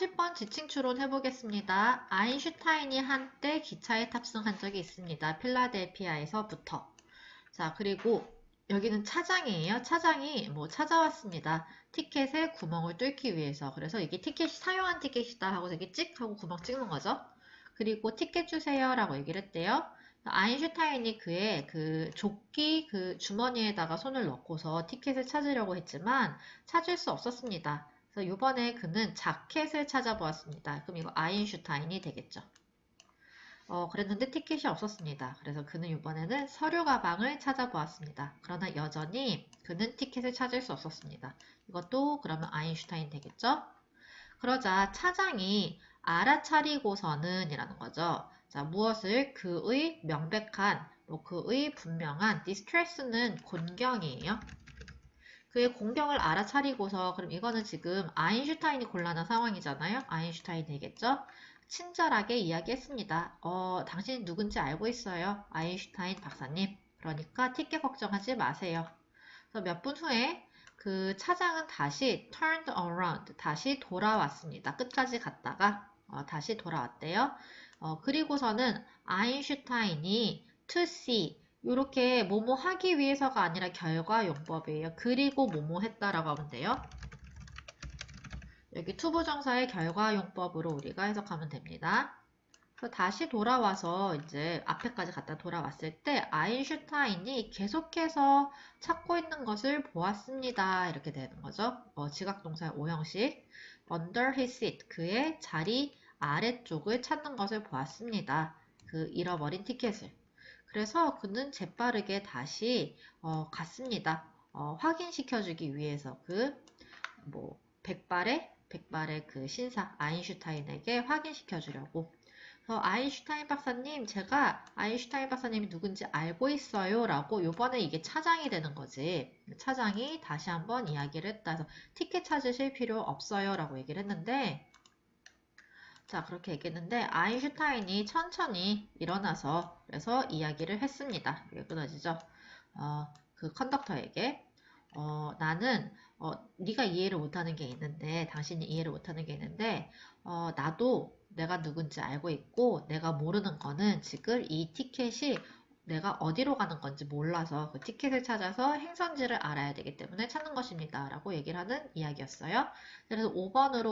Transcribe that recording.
30번 지칭 추론 해보겠습니다. 아인슈타인이 한때 기차에 탑승한 적이 있습니다. 필라델피아에서부터. 자, 그리고 여기는 차장이에요. 차장이 뭐 찾아왔습니다. 티켓에 구멍을 뚫기 위해서. 그래서 이게 티켓이 사용한 티켓이다 하고 이렇게 찍 하고 구멍 찍는 거죠. 그리고 티켓 주세요 라고 얘기를 했대요. 아인슈타인이 그의 그 조끼 그 주머니에다가 손을 넣고서 티켓을 찾으려고 했지만 찾을 수 없었습니다. 그래서 이번에 그는 자켓을 찾아보았습니다. 그럼 이거 아인슈타인이 되겠죠. 어, 그랬는데 티켓이 없었습니다. 그래서 그는 이번에는 서류 가방을 찾아보았습니다. 그러나 여전히 그는 티켓을 찾을 수 없었습니다. 이것도 그러면 아인슈타인 되겠죠? 그러자 차장이 알아차리고서는 이라는 거죠. 자, 무엇을 그의 명백한, 뭐 그의 분명한 distress는 곤경이에요. 그의 공경을 알아차리고서 그럼 이거는 지금 아인슈타인이 곤란한 상황이잖아요. 아인슈타인 되겠죠? 친절하게 이야기했습니다. 어, 당신이 누군지 알고 있어요. 아인슈타인 박사님. 그러니까 티켓 걱정하지 마세요. 그래서 몇 분 후에 그 차장은 다시 turned around, 다시 돌아왔습니다. 끝까지 갔다가 어, 다시 돌아왔대요. 어, 그리고서는 아인슈타인이 to see 이렇게 뭐뭐 하기 위해서가 아니라 결과 용법이에요. 그리고 뭐뭐 했다라고 하면 돼요. 여기 투부정사의 결과 용법으로 우리가 해석하면 됩니다. 그래서 다시 돌아와서 이제 앞에까지 갔다 돌아왔을 때 아인슈타인이 계속해서 찾고 있는 것을 보았습니다. 이렇게 되는 거죠. 어, 지각동사의 오형식 under his seat 그의 자리 아래쪽을 찾는 것을 보았습니다. 그 잃어버린 티켓을. 그래서 그는 재빠르게 다시 어, 갔습니다. 어, 확인시켜주기 위해서 그 뭐 백발의 백발의 그 신사 아인슈타인에게 확인시켜 주려고. 그래서 아인슈타인 박사님, 제가 아인슈타인 박사님이 누군지 알고 있어요. 라고 요번에 이게 차장이 되는 거지. 차장이 다시 한번 이야기를 했다. 그래서 티켓 찾으실 필요 없어요. 라고 얘기를 했는데, 자, 그렇게 얘기했는데, 아인슈타인이 천천히 일어나서, 그래서 이야기를 했습니다. 이게 끊어지죠? 어, 그 컨덕터에게. 어, 나는 어, 네가 이해를 못하는 게 있는데 당신이 이해를 못하는 게 있는데 어, 나도 내가 누군지 알고 있고 내가 모르는 거는 지금 이 티켓이 내가 어디로 가는 건지 몰라서 그 티켓을 찾아서 행선지를 알아야 되기 때문에 찾는 것입니다. 라고 얘기를 하는 이야기였어요. 그래서 5번으로